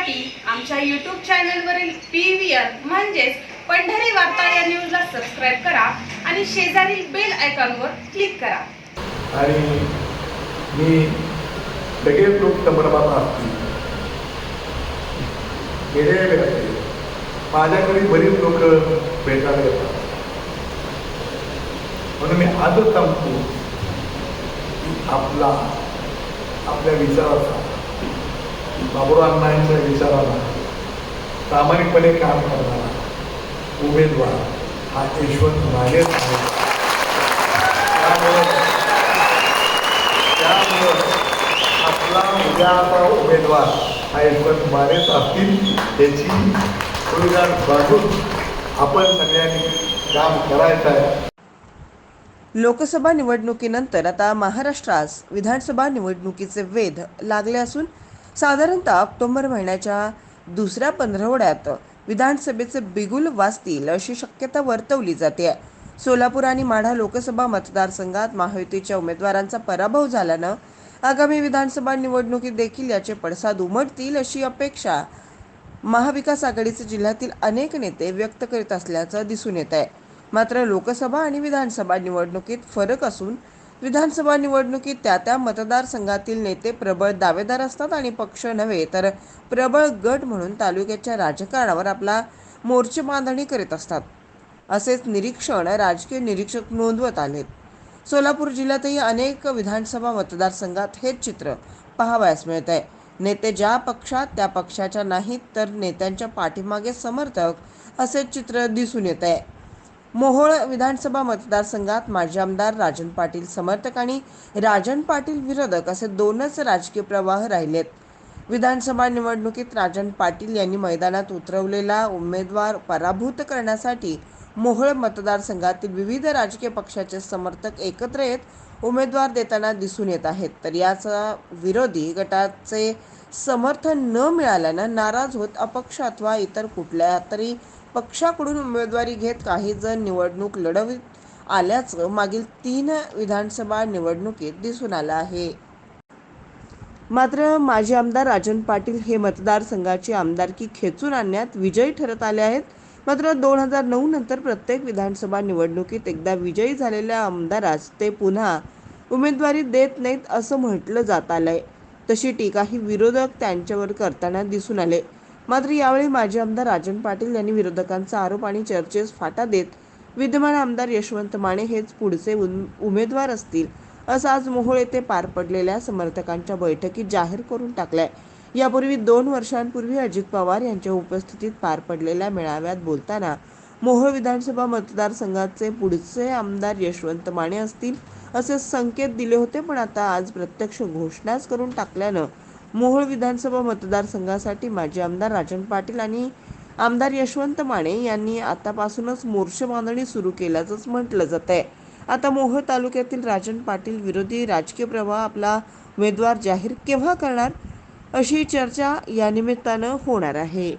पाहण्यासाठी आमच्या यूट्यूब चॅनलवरील पी व्ही आर म्हणजेच पंढरी वार्ता या न्यूजला सबस्क्राईब करा आणि शेजारील बेल आयकॉनवर क्लिक करा. आणि मी वेगळे लोक संभ्रमात असतील. गेले वेळाचे माझ्या घरी बरीच लोक भेटायला येतात. म्हणून मी आजच सांगतो की आपला आपल्या विचाराचा बाबुराव अण्णांच्या विचाराला प्रामाणिकपणे काम करणारा उमेदवार हा यशवंत मानेच आहे. त्यामुळं त्यामुळं आपला उद्याचा उमेदवार हा यशवंत मानेच असतील त्याची सुविधाट बाजून आपण सगळ्यांनी काम करायचं आहे. लोकसभा निवडणुकीनंतर आता महाराष्ट्रास विधानसभा निवडणुकीचे वेध लागले असून साधारणतः ऑक्टोबर महिन्याच्या दुसऱ्या पंधरवड्यात विधानसभेचे बिगुल वाजतील अशी शक्यता वर्तवली जाते. सोलापूर आणि माढा लोकसभा मतदारसंघात महायुतीच्या उमेदवारांचा पराभव झाल्यानं आगामी विधानसभा निवडणुकीत देखील याचे पडसाद उमटतील अशी अपेक्षा महाविकास आघाडीचे जिल्ह्यातील अनेक नेते व्यक्त करीत असल्याचं दिसून येत आहे मात्र लोकसभा आणि विधानसभा निवडणुकीत फरक असून विधानसभा निवडणुकीत त्या त्या मतदारसंघातील नेते प्रबळ दावेदार असतात आणि पक्ष नव्हे तर प्रबळ गट म्हणून तालुक्याच्या राजकारणावर आपला मोर्चे बांधणी करीत असतात. असेच निरीक्षण राजकीय निरीक्षक नोंदवत आलेत. सोलापूर जिल्ह्यातही अनेक विधानसभा मतदारसंघात हेच चित्र पाहावयास मिळत आहे नेते ज्या पक्षात त्या पक्षाच्या नाहीत तर नेत्यांच्या पाठीमागे समर्थक असे चित्र दिसून येत आहे मोहोळ विधानसभा मतदारसंघात माजी आमदार राजन पाटील समर्थक आणि राजन पाटील विरोधक असे दोनच राजकीय प्रवाह राहिलेत. विधानसभा निवडणुकीत राजन पाटील यांनी मैदानात उतरवलेला उमेदवार पराभूत करण्यासाठी मोहोळ मतदारसंघातील विविध राजकीय पक्षाचे समर्थक एकत्र येत उमेदवार देताना दिसून येत आहेत. तर याचा विरोधी गटाचे समर्थन न मिळाल्यानं नाराज होत अपक्ष अथवा इतर कुठल्या तरी पक्षाकडून उमेदवारी घेत काही जण निवडणूक लढवित आल्याचं मागील तीन विधानसभा निवडणुकीत दिसून आलं आहे. मात्र माजी आमदार राजन पाटील हे मतदारसंघाची आमदारकी खेचून आणण्यात विजयी ठरत आले आहेत. मात्र दोन हजार नऊ नंतर प्रत्येक विधानसभा निवडणुकीत एकदा विजयी झालेल्या आमदारास ते पुन्हा उमेदवारी देत नाहीत असं म्हटलं जात आलंय. तशी टीकाही विरोधक त्यांच्यावर करताना दिसून आले. मात्र यावेळी माजी आमदार राजन पाटील यांनी विरोधकांचा आरोप आणि चर्चेस फाटा देत विद्यमान आमदार यशवंत माने हेच पुढचे उम- उमेदवार असतील असं आज मोहोळ येथे पार पडलेल्या समर्थकांच्या बैठकीत जाहीर करून टाकलाय. यापूर्वी दोन वर्षांपूर्वी अजित पवार यांच्या उपस्थितीत पार पडलेल्या मेळाव्यात बोलताना मोहोळ विधानसभा मतदारसंघाचे पुढचे आमदार यशवंत माने असतील असे संकेत दिले होते पण आता आज प्रत्यक्ष घोषणाच करून टाकल्यानं मोहोळ विधानसभा मतदारसंघासाठी माजी आमदार राजन पाटील आणि आमदार यशवंत माने यांनी आतापासूनच मोर्चे बांधणी सुरू केल्याचंच म्हटलं जात आहे आता मोहोळ तालुक्यातील राजन पाटील विरोधी राजकीय प्रवाह आपला उमेदवार जाहीर केव्हा करणार? अशी चर्चा या निमित्तानं होणार आहे.